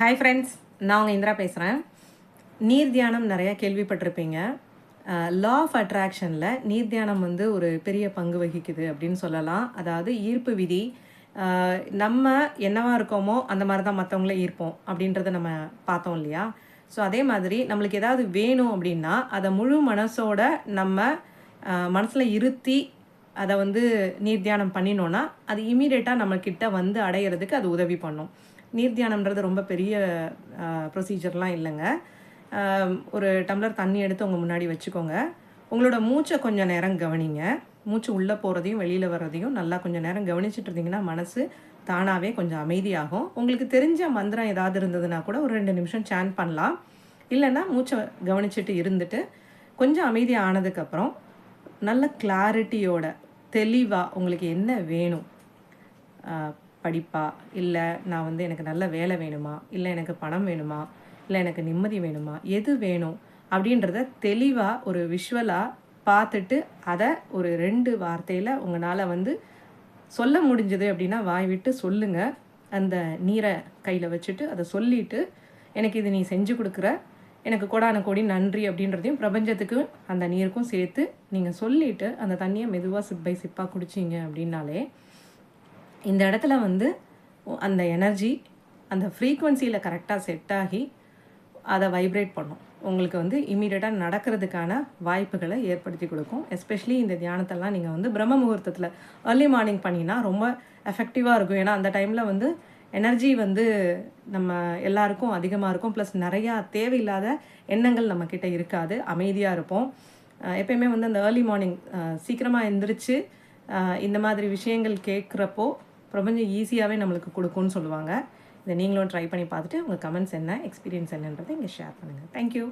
Hi friends நான் உங்கள் இந்திரா பேசுகிறேன் நீர் தியானம் நிறையா கேள்விப்பட்டிருப்பீங்க. லா ஆஃப் அட்ராக்ஷனில் நீர் தியானம் வந்து ஒரு பெரிய பங்கு வகிக்குது அப்படின்னு சொல்லலாம். அதாவது ஈர்ப்பு விதி. நம்ம என்னவா இருக்கோமோ அந்த மாதிரி தான் மற்றவங்கள ஈர்ப்போம் அப்படின்றத நம்ம பார்த்தோம் இல்லையா? ஸோ அதே மாதிரி நம்மளுக்கு ஏதாவது வேணும் அப்படின்னா அதை முழு மனசோட நம்ம மனசில் இருத்தி அதை வந்து நீர் தியானம் பண்ணினோன்னா அது இமீடியட்டாக நம்மக்கிட்ட வந்து அடையிறதுக்கு அது உதவி பண்ணும். நீர் தியானம்ன்றது ரொம்ப பெரிய ப்ரொசீஜர்லாம் இல்லைங்க. ஒரு டம்ளர் தண்ணி எடுத்து உங்கள் முன்னாடி வச்சுக்கோங்க. உங்களோட மூச்சை கொஞ்சம் நேரம் கவனிங்க. மூச்சு உள்ளே போகிறதையும் வெளியில் வர்றதையும் நல்லா கொஞ்சம் நேரம் கவனிச்சிட்டு இருந்தீங்கன்னா மனசு தானாகவே கொஞ்சம் அமைதியாகும். உங்களுக்கு தெரிஞ்ச மந்திரம் ஏதாவது இருந்ததுன்னா கூட ஒரு ரெண்டு நிமிஷம் சேன் பண்ணலாம். இல்லைன்னா மூச்சை கவனிச்சிட்டு இருந்துட்டு கொஞ்சம் அமைதி ஆனதுக்கப்புறம் நல்ல கிளாரிட்டியோட தெளிவாக உங்களுக்கு என்ன வேணும்? படிப்பா? இல்லை நான் வந்து எனக்கு நல்ல வேலை வேணுமா? இல்லை எனக்கு பணம் வேணுமா? இல்லை எனக்கு நிம்மதி வேணுமா? எது வேணும்? அப்படின்றத தெளிவாக ஒரு விஷுவலாக பார்த்துட்டு அதை ஒரு ரெண்டு வார்த்தையில் உங்களால் வந்து சொல்ல முடிஞ்சது அப்படின்னா வாய் விட்டு சொல்லுங்கள் அந்த நீரை கையில் வச்சுட்டு அதை சொல்லிட்டு எனக்கு இது நீ செஞ்சு கொடுக்குற எனக்கு கோடான கோடி நன்றி அப்படின்றதையும் பிரபஞ்சத்துக்கு அந்த நீருக்கும் சேர்த்து நீங்கள் சொல்லிட்டு அந்த தண்ணியை மெதுவாக சிப் பை சிப்பாக குடிச்சிங்க அப்படின்னாலே இந்த இடத்துல வந்து அந்த எனர்ஜி அந்த ஃப்ரீக்குவென்சியில் கரெக்டாக செட் ஆகி அதை வைப்ரேட் பண்ணும். உங்களுக்கு வந்து இமீடியட்டாக நடக்கிறதுக்கான வாய்ப்புகளை ஏற்படுத்தி கொடுக்கும். எஸ்பெஷலி இந்த தியானத்தெல்லாம் நீங்கள் வந்து பிரம்ம முகூர்த்தத்தில் ஏர்லி மார்னிங் பண்ணினா ரொம்ப எஃபெக்டிவாக இருக்கும். ஏன்னா அந்த டைமில் வந்து எனர்ஜி வந்து நம்ம எல்லாருக்கும் அதிகமாக இருக்கும். ப்ளஸ் நிறையா தேவையில்லாத எண்ணங்கள் நம்மக்கிட்ட இருக்காது. அமைதியாக இருப்போம். எப்பயுமே வந்து அந்த ஏர்லி மார்னிங் சீக்கிரமாக எந்திரிச்சு இந்த மாதிரி விஷயங்கள் கேட்குறப்போ பிரபஞ்சம் ஈஸியாகவே நம்மளுக்கு கொடுக்கும்னு சொல்லுவாங்க. இதை நீங்களும் ட்ரை பண்ணி பார்த்துட்டு உங்கள் கமெண்ட்ஸ் என்ன எக்ஸ்பீரியன்ஸ் என்னன்றதை இங்கே ஷேர் பண்ணுங்கள் தேங்க்யூ